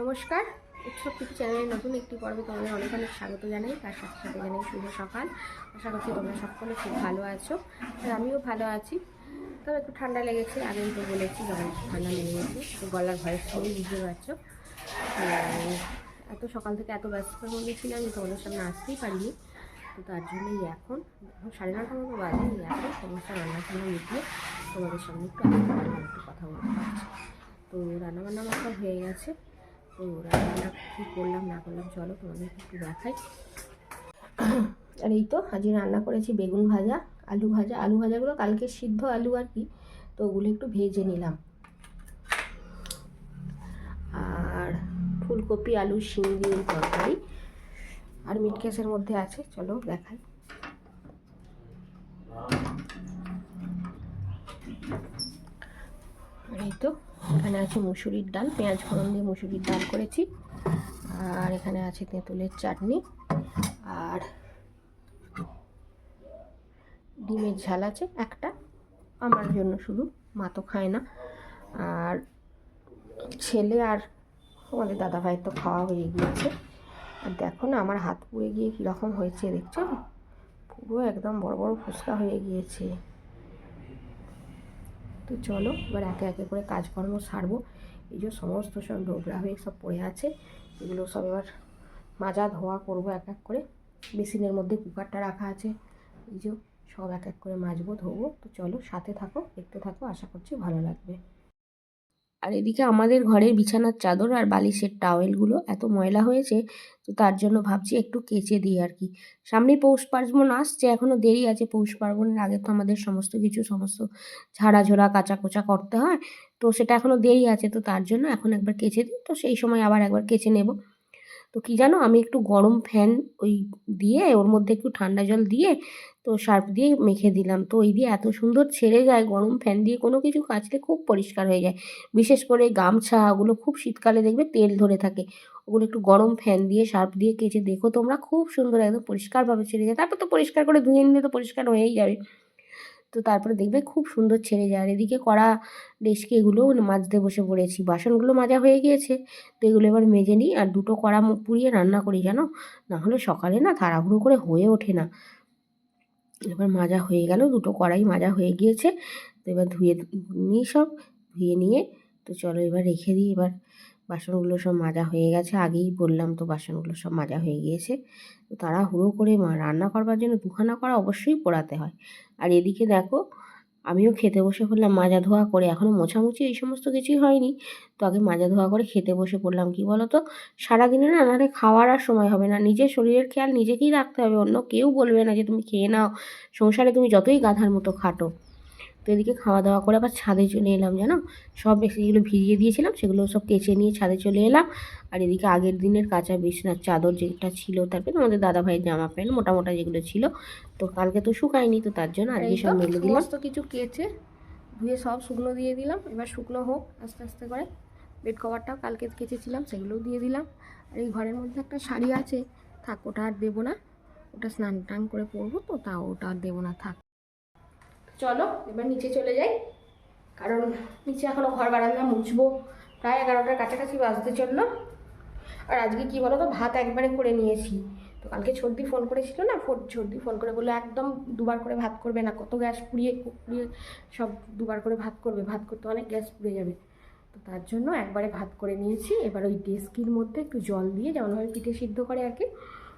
নমস্কার। উৎসব টিভি চ্যানেলের নতুন একটি পর্বে তোমাদের অনেক অনেক স্বাগত জানাই। তার সাথে সাথে জানাই শুভ সকাল। আশা করছি তোমরা সকলে খুব ভালো আছো। আর আমিও ভালো আছি। তবে একটু ঠান্ডা লেগেছে, আগেই তো বলেছি যখন ঠান্ডা লেগে গেছে তো গলার ভয়েস শুনেই বুঝতে পারছ। এত সকাল থেকে এত ব্যস্ততার মধ্যে ছিলাম যে তোমাদের সামনে আসতেই পারিনি। তো তার জন্যই এখন সাড়ে নটার মতো বাজে এখন সমস্ত রান্না টান্না মিটিয়ে তোমাদের সামনে একটু একটু কথা বলতে পারছি। তো রান্নাবান্না আমার সব হয়ে গেছে। তো কী করলাম, না করলাম, চলো একটু দেখাই। আর এই তো, আজকে রান্না করেছি বেগুন ভাজা, আলু ভাজা। আলু ভাজাগুলো কালকে সিদ্ধ আলু আর কি, তো ওগুলো একটু ভেজে নিলাম। আর ফুলকপি, আলু শিম তরকারি, আর মিট কেসের মধ্যে আছে, চলো দেখাই। এই তো, এখানে আছে মুসুরির ডাল, পেঁয়াজ ফোড়ন দিয়ে মুসুরির ডাল করেছি। আর এখানে আছে তেঁতুলের চাটনি, আর ডিমের ঝাল আছে একটা, আমার জন্য শুধু, মা তো খায় না। আর ছেলে আর আমাদের দাদা ভাইয়ের তো খাওয়া হয়ে গিয়েছে। আর দেখো না, আমার হাত পুড়ে গিয়ে কীরকম হয়েছে, দেখছ? পুরো একদম বড় বড় ফুসকা হয়ে গিয়েছে। তো চলো, এবার একে একে করে কাজকর্ম সারবো। এই যে সমস্ত সব নোংরা হয়ে সব পড়ে আছে, এগুলো সব এবার মাজা ধোয়া করব এক এক করে। মেশিনের মধ্যে কুকারটা রাখা আছে, এই যে সব এক এক করে মাজবো ধোবো। তো চলো, সাথে থাকো, দেখতে থাকো, আশা করছি ভালো লাগবে। আর এদিকে আমাদের ঘরের বিছানার চাদর আর বালিশের টাওয়েলগুলো এত ময়লা হয়েছে, তো তার জন্য ভাবছি একটু কেচে দিই আর কি। সামনে পৌষ পার্বণ আসছে এখনও দেরি আছে, পৌষ পার্বণের আগে তো আমাদের সমস্ত কিছু, সমস্ত ঝাড়াঝোড়া কাঁচা কোচা করতে হয়, তো সেটা এখনও দেরি আছে, তো তার জন্য এখন একবার কেচে দিই, তো সেই সময় আবার একবার কেচে নেব। তো কি জানো, আমি একটু গরম ফ্যান ওই দিয়ে, ওর মধ্যে একটু ঠান্ডা জল দিয়ে, তো সার্ফ দিয়ে মেখে দিলাম। তো ওই দিয়ে এত সুন্দর ছেড়ে যায় গরম ফ্যান দিয়ে, কোনো কিছু কাচলে খুব পরিষ্কার হয়ে যায়। বিশেষ করে গামছা ওগুলো খুব শীতকালে দেখবে তেল ধরে থাকে। ওগুলো একটু গরম ফ্যান দিয়ে সার্ফ দিয়ে কেচে দেখো তোমরা, খুব সুন্দর একদম পরিষ্কারভাবে ছেড়ে যায়। তারপর তো পরিষ্কার করে ধুয়ে নিলে তো পরিষ্কার হয়েই যাবে। তো তারপরে দেখবে খুব সুন্দর ছেড়ে যায়। আর এদিকে কড়া ডেস্কে এগুলোও মাজতে বসে পড়েছি। বাসনগুলো মাজা হয়ে গিয়েছে। তো এগুলো এবার মেজে নিই আর দুটো কড়া পুড়িয়ে রান্না করি জানো? না হলে সকালে না তাড়াহুড়ো করে হয়ে ওঠে না। এবার মাজা হয়ে গেল, দুটো কড়াই মাজা হয়ে গিয়েছে। তো এবার ধুয়ে নিই সব, ধুয়ে নিয়ে তো চলো এবার রেখে দিই এবার। বাসনগুলো সব মাজা হয়ে গেছে। আগেই বললাম তো বাসনগুলো সব মাজা হয়ে গিয়েছে। তো তারা হুড়ো করে মা, রান্না করবার জন্য দুখানা করা অবশ্যই পোড়াতে হয়। আর এদিকে দেখো, আমিও খেতে বসে পড়লাম মাজা ধোয়া করে। এখনও মোছামুছি এই সমস্ত কিছুই হয়নি। তো আগে মাজা ধোয়া করে খেতে বসে পড়লাম। কি বলো তো সারাদিনে না, নাহলে খাওয়ার আর সময় হবে না। নিজের শরীরের খেয়াল নিজেকেই রাখতে হবে। অন্য কেউ বলবে না যে তুমি খেয়ে নাও। সংসারে তুমি যতই গাধার মতো খাটো। তো এদিকে খাওয়া দাওয়া করে আবার ছাদে চলে এলাম জানো? সব যেগুলো ভিজিয়ে দিয়েছিলাম সেগুলো সব কেচে নিয়ে ছাদে চলে এলাম। আর এদিকে আগের দিনের কাঁচা বিছনার চাদর যেটা ছিল তারপরে আমাদের দাদা ভাইয়ের জামা প্যান্ট মোটা মোটা যেগুলো ছিল তো কালকে তো শুকায়নি তো তার জন্য আজকে সব মেলে দিলাম। সমস্ত কিছু কেচে ধুয়ে সব শুকনো দিয়ে দিলাম এবার শুকনো হোক আস্তে আস্তে করে। বেড কভারটাও কালকে কেচেছিলাম সেগুলোও দিয়ে দিলাম। আর এই ঘরের মধ্যে একটা শাড়ি আছে থাক ওটা আর দেবো না। ওটা স্নান টান করে পরবো তো তা ওটা আর দেবো না থাক। চলো, এবার নিচে চলে যাই। কারণ নিচে এখনও ঘর বারান্দা মুছবো। প্রায় এগারোটার কাছাকাছি বাজতে চলল। আর আজকে কী বলো তো ভাত একবারে করে নিয়েছি। তো কালকে ছর্দি ফোন করেছিল না ফোন ছর্দি ফোন করে বলল, একদম দুবার করে ভাত করবে না, কত গ্যাস পুড়িয়ে পুড়িয়ে সব দুবার করে ভাত করবে, ভাত করতে অনেক গ্যাস পুড়ে যাবে। তো তার জন্য একবারে ভাত করে নিয়েছি। এবার ওই ডেস্কির মধ্যে একটু জল দিয়ে যেমনভাবে পিঠে সিদ্ধ করে আর কি,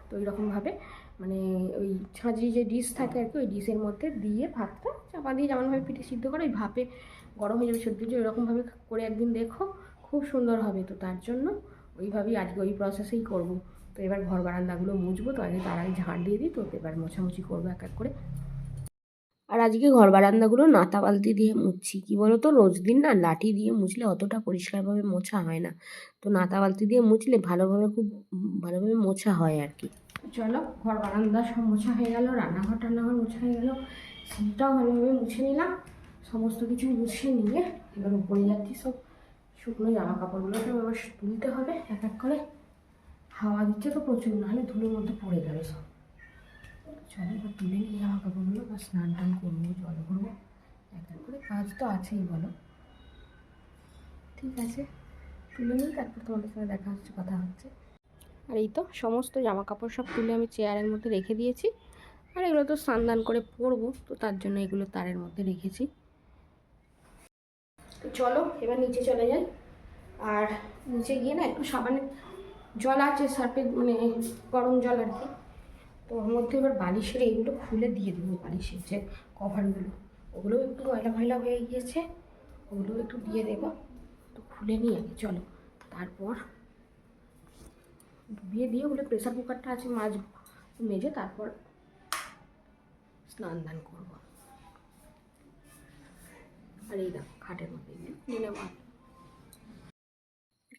তো ওইরকমভাবে মানে ওই ছাঁচি যে ডিশ থাকে আর কি, ওই ডিশের মধ্যে দিয়ে ভাতটা চাপা দিয়ে যেমনভাবে পিঠে সিদ্ধ করে, ওই ভাপে গরম হয়ে যাবে সর্দি হয়ে ওইরকমভাবে করে একদিন দেখো, খুব সুন্দর হবে তো তার জন্য। ওইভাবেই আজকে ওই প্রসেসেই করব। তো এবার ঘর বারান্দাগুলো মুছবো, তো আগে তার আগে ঝাড় দিয়ে দিই, তো এবার মোছামুছি করব এক এক করে। আর আজকে ঘর বারান্দাগুলো নাতা বালতি দিয়ে মুছছি। কি বলো তো রোজ দিন না লাঠি দিয়ে মুছলে অতটা পরিষ্কারভাবে মোছা হয় না। তো নাতা বালতি দিয়ে মুছলে ভালোভাবে খুব, ভালোভাবে মোছা হয় আর কি। চলো, ঘর বারান্দা সব মোছা হয়ে গেল, রান্নাঘর টান্নাঘর মোছা হয়ে গেল। সিটটাও ভালোভাবে মুছে নিলাম। সমস্ত কিছু মুছে নিয়ে এবার উপরে যাচ্ছি সব। শুকনো জামা কাপড়গুলোকে এবার তুলতে হবে এক এক করে। হাওয়া দিচ্ছে তো প্রচুর, নাহলে ধুলোর মধ্যে পড়ে যাবে সব। চলো এবার তুলে নিয়ে জামা কাপড়গুলো বা স্নান টান করব, জল ভরবো। এক এক করে কাজ তো আছেই, বলো। ঠিক আছে, তুলে নিই, তারপর তোমাদের সঙ্গে দেখা হচ্ছে, কথা হচ্ছে। আর এই তো সমস্ত জামা কাপড় সব তুলে আমি চেয়ারের মধ্যে রেখে দিয়েছি। আর এগুলো তো স্নান দান করে পরবো, তো তার জন্য এগুলো তারের মধ্যে রেখেছি। তো চলো, এবার নিচে চলে যাই। আর নিচে গিয়ে না একটু সাবানের জল আছে সার্ফের মানে গরম জল আর কি। তো ওর মধ্যে এবার বালিশের এইগুলো খুলে দিয়ে দেবো, বালিশের যে কভারগুলো। ওগুলো একটু ময়লা ময়লা হয়ে গিয়েছে ওগুলো একটু দিয়ে দেবো। তো খুলে নিয়ে আগে, চলো। তারপর ডুবিয়ে দিয়ে ওগুলো প্রেসার কুকারটা আছে, মাছ মেজে তারপর স্নান দান করব। আর এই দেখো, খাটের মধ্যে খুলে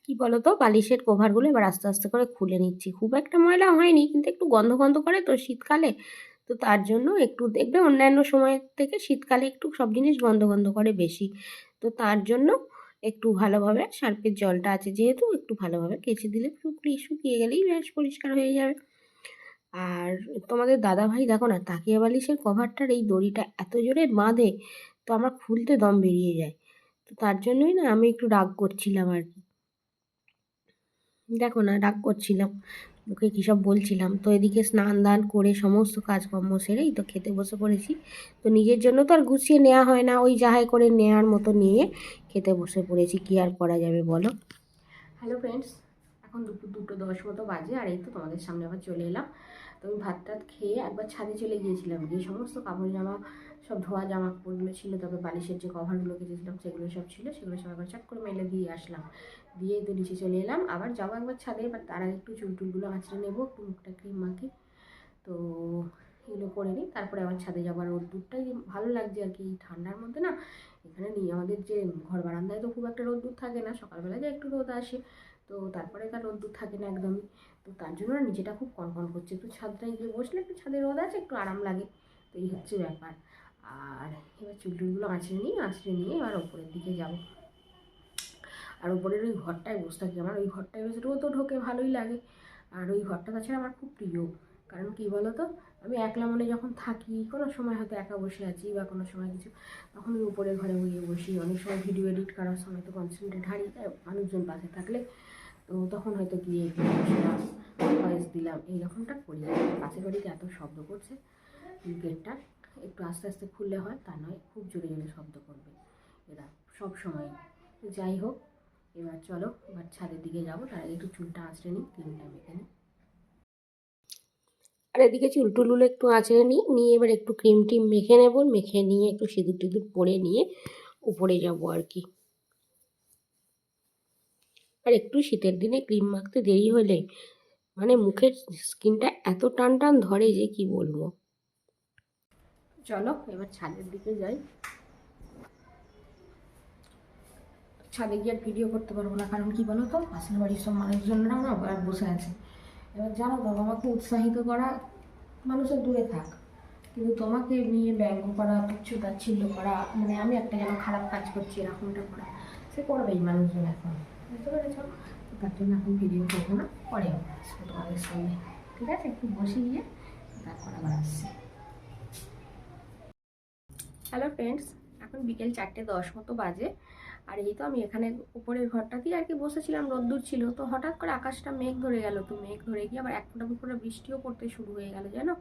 কি বলতো, বালিশের কভারগুলো এবার আস্তে আস্তে করে খুলে নিচ্ছি। খুব একটা ময়লা হয়নি, কিন্তু একটু গন্ধ গন্ধ করে তো শীতকালে। তো তার জন্য একটু দেখবে অন্যান্য সময়ের থেকে শীতকালে একটু সব জিনিস গন্ধ গন্ধ করে বেশি। তো তার জন্য একটু ভালোভাবে সার্ফের জলটা আছে, যেহেতু একটু ভালোভাবে কেচে দিলে শুকিয়ে শুকিয়ে গেলেই বেশ পরিষ্কার হয়ে যাবে। আর তোমাদের দাদা ভাই দেখো না তাকিয়া বালিশের কভারটার এই দড়িটা এত জোরে বাঁধে, তো আমার খুলতে দম বেরিয়ে যায়। তো তার জন্যই না আমি একটু রাগ করছিলাম আর কি। দেখো না, রাগ করছিলাম, ওকে কী সব বলছিলাম। তো এদিকে স্নান দান করে সমস্ত কাজকর্ম সেরেই তো খেতে বসে পড়েছি। তো নিজের জন্য তো আর গুছিয়ে নেওয়া হয় না, ওই যাহাই করে নেওয়ার মতো নিয়ে খেতে বসে পড়েছি। কী আর করা যাবে বলো? হ্যালো ফ্রেন্ডস এখন দুপুর, দুটো দশ মতো বাজে, আর এই তো তোমাদের সামনে আবার চলে এলাম। তো আমি ভাত টাত খেয়ে একবার ছাদে চলে গিয়েছিলাম। গিয়ে সমস্ত কাপড় জামা, সব ধোয়া জামা কাপড়গুলো ছিল, তবে বালিশের যে কভারগুলো কেটেছিলাম সেগুলো সব ছিল। সেগুলো সব একবার চট করে মেলে দিয়ে আসলাম। দিয়ে তো নিচে চলে এলাম। আবার যাব একবার ছাদে এবার তার আগে একটু চুল টুলগুলো আঁচড়ে নেব, একটু মুখটা ক্রিম মাখি। তো এগুলো করে নিই। তারপরে আবার ছাদে যাব। আর রোদ্দুরটাই ভালো লাগছে আর কি ঠান্ডার মধ্যে না? এখানে নিয়ে আমাদের যে ঘর বারান্দায় তো খুব একটা রোদ্দুর থাকে না। সকালবেলা যে একটু রোদ আসে। তো তারপরে তার রোদ্দুর থাকে না একদমই। তো তার জন্য না নিচেটা খুব কনকন করছে। একটু ছাদটায় গিয়ে বসলে একটু ছাদে রোদ আছে, একটু আরাম লাগে। তো এই হচ্ছে ব্যাপার। আর এবার চুল টুলগুলো আঁচড়ে নিই আঁচড়ে নিয়ে এবার ওপরের দিকে যাব। আর ওপরের ওই ঘরটায় বসে থাকি। আমার ওই ঘরটায় বেশ রোদও ঢোকে, ভালোই লাগে। আর ওই ঘরটা তাছাড়া আমার খুব প্রিয়। কারণ কী বলো তো আমি একলা মনে যখন থাকি, কোনো সময় হয়তো একা বসে আছি বা কোনো সময় কিছু, তখন ওই উপরের ঘরে গিয়ে বসি। অনেক সময় ভিডিও এডিট করার সময় তো কনসেন্ট্রেট হারিয়ে যায়। মানুষজন পাশে থাকলে তো তখন হয়তো গিয়ে ভয়েস দিলাম, এইরকমটা করি। পাশের বাড়িতে এত শব্দ করছে, গেটটা একটু আস্তে আস্তে খুললে হয়, তা নয়, খুব জোরে জোরে শব্দ করবে এরা সব সময়। যাই হোক, এবার চলো, এবার ছাদের দিকে যাব, তার আগে একটু চুলটা আঁচড়ে নিই ক্রিমটা মেখে নিই। আর এদিকে চুল টুলগুলো একটু আঁচড়ে নিই, নিয়ে এবার একটু ক্রিম টিম মেখে নেব, মেখে নিয়ে একটু সিঁদুর টিঁদুর পরে নিয়ে উপরে যাব আর কি। আর একটু শীতের দিনে ক্রিম মাখতে দেরি হলে মানে মুখের স্কিনটা এত টান টান ধরে যে কি বলব? চলো এবার ছাদের দিকে যাই। ছাদে গিয়ে আর ভিডিও করতে পারব না, কারণ কি বলো তো পাশের বাড়ির সব মানুষজনরা আর বসে আছে। এবার জানো তো, আমাকে উৎসাহিত করা মানুষের দূরে থাক। কিন্তু তোমাকে নিয়ে ব্যঙ্গ করা তুচ্ছ তাচ্ছিল্য করা মানে আমি একটা যেন খারাপ কাজ করছি, এরকমটা করা, সে করবেই মানুষজন এখন। বুঝতে পেরেছ? তো তার জন্য এখন ভিডিও করব না, পরে আসব তোমাদের সামনে ঠিক আছে? একটু বসে গিয়ে তারপর আবার আসছি। হ্যালো ফ্রেন্ডস এখন বিকেল চারটে দশ মতো বাজে। আর এই তো আমি এখানে উপরের ঘরটাতেই আর কি বসেছিলাম, রোদ্দুর ছিল। তো হঠাৎ করে আকাশটা মেঘ ধরে গেল। তো মেঘ ধরে গিয়ে আবার এক ফোঁটা দুপুরে বৃষ্টিও পড়তে শুরু হয়ে গেল, জানো?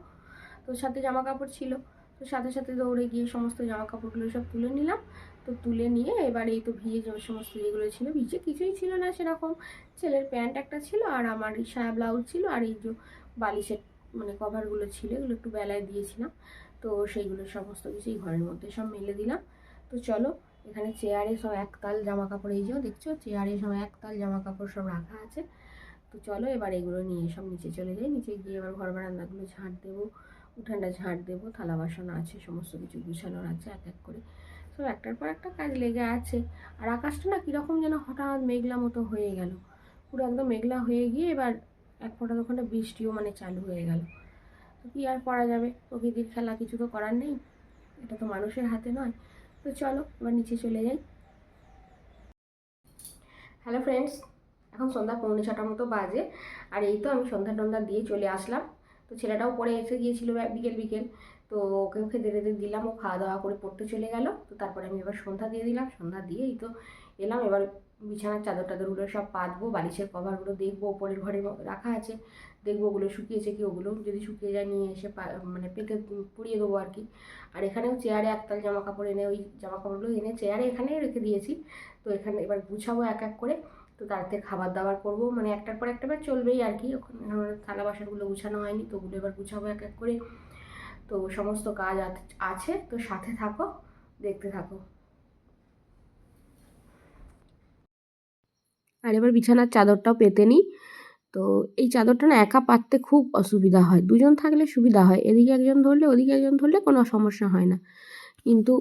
তো সাথে জামা কাপড় ছিল। তো সাথে সাথে দৌড়ে গিয়ে সমস্ত জামা কাপড়গুলো সব তুলে নিলাম। তো তুলে নিয়ে এবার এই তো ভিজে যে সমস্ত যেগুলো ছিল। ভিজে কিছুই ছিল না সেরকম। ছেলের প্যান্ট একটা ছিল আর আমার এই সায়া ব্লাউজ ছিল আর এই যে বালিশের মানে কভারগুলো ছিল এগুলো একটু বেলায় দিয়েছিলাম। তো সেইগুলো সমস্ত কিছুই ঘরের মধ্যে সব মেলে দিলাম। তো চলো এখানে চেয়ারে সব একতাল জামা কাপড় এই যে দেখছ, চেয়ারে সব একতাল জামা কাপড় সব রাখা আছে। তো চলো এবার এগুলো নিয়ে সব নিচে চলে যাই। নিচে গিয়ে এবার ঘর বারান্দাগুলো ঝাঁট দেবো। উঠানটা ঝাঁট দেবো, থালা বাসন আছে, সমস্ত কিছু গুছানোর আছে, এক এক করে। সব একটার পর একটা কাজ লেগে আছে। আর আকাশটা না কীরকম যেন হঠাৎ মেঘলা মতো হয়ে গেল। পুরো একদম মেঘলা হয়ে গিয়ে এবার এক ফোঁটা ওখানে বৃষ্টিও মানে চালু হয়ে গেল। তো কী আর করা যাবে? প্রকৃতির খেলা কিছু তো করার নেই। এটা তো মানুষের হাতে নয়। তো চলো এবার নিচে চলে যাই। হ্যালো ফ্রেন্ডস, এখন সন্ধ্যা পৌনে ছটার মতো বাজে। আর এই তো আমি সন্ধ্যা টন্ধা দিয়ে চলে আসলাম। তো ছেলেটাও পরে এসে গিয়েছিল বিকেল বিকেল, তো ওকে খেতে টেতে দিলাম, ও খাওয়া দাওয়া করে পড়তে চলে গেল। তো তারপরে আমি এবার সন্ধ্যা দিয়ে দিলাম, সন্ধ্যা দিয়ে এই তো এলাম। এবার বিছানার চাদর টাদরগুলো সব পাতবো, বালিশের কভারগুলো দেখব, ওপরের ঘরে রাখা আছে। দেখব ওগুলো শুকিয়েছে কি, ওগুলো যদি শুকিয়ে যায় নিয়ে এসে মানে পেতে পুড়িয়ে দেবো আর কি। আর এখানেও চেয়ারে একতাল জামা কাপড় এনে, ওই জামা কাপড়গুলো এনে চেয়ারে এখানেই রেখে দিয়েছি। তো এখানে এবার গুছাবো এক এক করে। তো তাতে খাবার দাবার করব। মানে একটার পর একটা বার চলবেই আর কি ওখানে থালা বাসনগুলো গুছানো হয়নি, তো ওগুলো এবার গুছাবো এক এক করে। তো সমস্ত কাজ আছে, তো সাথে থাকো, দেখতে থাকো। আর এবার বিছানার চাদরটাও পেতে নিই। তো এই চাদরটা না একা পাততে খুব অসুবিধা হয়। দুজন থাকলে সুবিধা হয়। এদিকে একজন ধরলে, ওদিকে একজন ধরলে কোনো সমস্যা হয় না। কিন্তু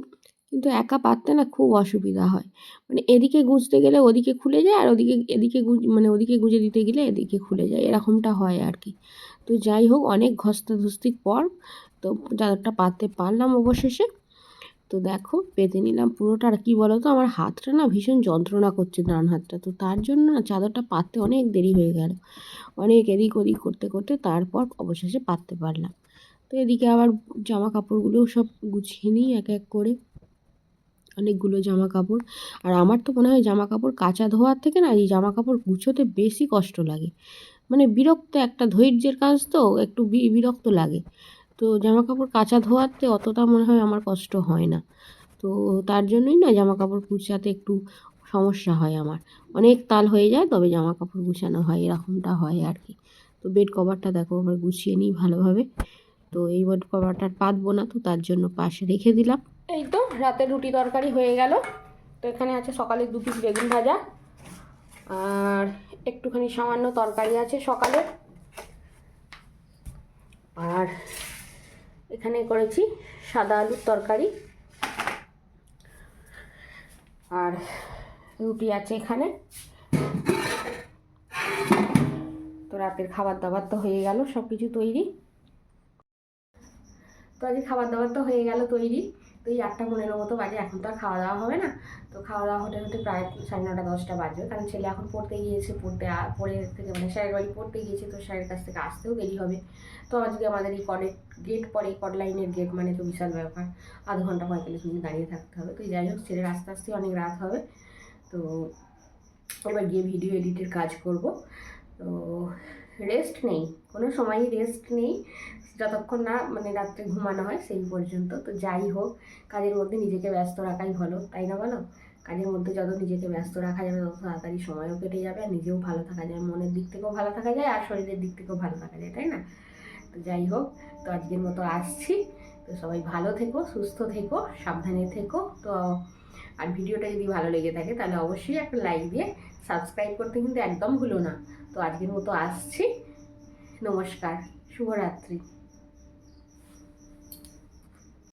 কিন্তু একা পাততে না খুব অসুবিধা হয়। মানে এদিকে গুঁজতে গেলে ওদিকে খুলে যায়, আর ওদিকে, এদিকে গুঁজ মানে ওদিকে গুঁজে দিতে গেলে এদিকে খুলে যায়। এরকমটা হয় আর কি। তো যাই হোক, অনেক ঘস্তাধস্তির পর তো চাদরটা পাততে পারলাম অবশেষে। তো দেখো, পেতে নিলাম পুরোটা। আর কী বলো তো আমার হাতটা না ভীষণ যন্ত্রণা করছে ডান হাতটা। তো তার জন্য না চাদরটা পাততে অনেক দেরি হয়ে গেল। অনেক এদিক ওদিক করতে করতে তারপর অবশেষে পাততে পারলাম। তো এদিকে আবার জামা কাপড়গুলোও সব গুছিয়ে নিই এক এক করে। অনেকগুলো জামা কাপড় আর আমার তো মনে হয় জামা কাপড় কাচা ধোয়ার থেকে না এই জামা কাপড় গুছোতে বেশি কষ্ট লাগে। মানে বিরক্ত একটা ধৈর্যের কাজ তো, একটু বিরক্ত লাগে। তো জামা কাপড় কাচা ধোয়াতে অতটা মনে হয় আমার কষ্ট হয় না। তো তার জন্যই না জামা কাপড় কুচাতে একটু সমস্যা হয় আমার। অনেক তাল হয়ে যায়, তবে জামা কাপড় গুছানো হয়, এরকমটা হয় আর কি। তো বেড কভারটা দেখো আবার গুছিয়ে নিই ভালোভাবে। তো এই বেড কভারটা পাতবো না, তো তার জন্য পাশে রেখে দিলাম। এই তো, রাতে রুটি তরকারি হয়ে গেল। তো এখানে আছে সকালে দু পিস বেগুন ভাজা। আর একটুখানি সামান্য তরকারি আছে সকালে। আর এখানে করেছি সাদা আলুর তরকারি। আর রুটি আছে এখানে। তো রাতের খাবার দাবার তো হয়ে গেল সব কিছু তৈরি। তো আজকে খাবার দাবার তো হয়ে গেল তৈরি। তো এই আটটা পনেরো মতো বাজে, এখন তো আর খাওয়া দাওয়া হবে না। তো খাওয়া দাওয়া হতে হতে প্রায় সাড়ে নটা, দশটা বাজবে কারণ ছেলে এখন পড়তে গিয়েছে, পড়তে পড়ে থেকে মানে স্যারের বাড়ি পড়তে গিয়েছে, তো স্যারের কাছ থেকে আসতেও দেরি হবে। তো আজকে আমাদের এই কলের গেট পরে কট লাইনের গেট মানে তো বিশাল ব্যাপার। আধ ঘণ্টা পঁয়তাল্লিশ মিনিট দাঁড়িয়ে থাকতে হবে। তো যাই হোক, ছেলের আস্তে আস্তে অনেক রাত হবে। তো এবার গিয়ে ভিডিও এডিটের কাজ করব। তো রেস্ট নেই, কোনো সময়ই রেস্ট নেই। যতক্ষণ না মানে রাত্রে ঘুমানো হয় সেই পর্যন্ত। তো যাই হোক, কাজের মধ্যে নিজেকে ব্যস্ত রাখাই ভালো, তাই না বলো? কাজের মধ্যে যত নিজেকে ব্যস্ত রাখা যাবে, তত তাড়াতাড়ি সময়ও কেটে যাবে আর নিজেও ভালো থাকা যায়, মনের দিক থেকেও ভালো থাকা যায় আর শরীরের দিক থেকেও ভালো থাকা যায়, তাই না? তো যাই হোক, তো আজকের মতো আসছি। তো সবাই ভালো থেকো, সুস্থ থেকো, সাবধানে থেকো। তো আর ভিডিওটা যদি ভালো লেগে থাকে তাহলে অবশ্যই একটা লাইক দিয়ে সাবস্ক্রাইব করতে কিন্তু একদম ভুলো না। তো আজকের মতো আসছি। নমস্কার, শুভরাত্রি।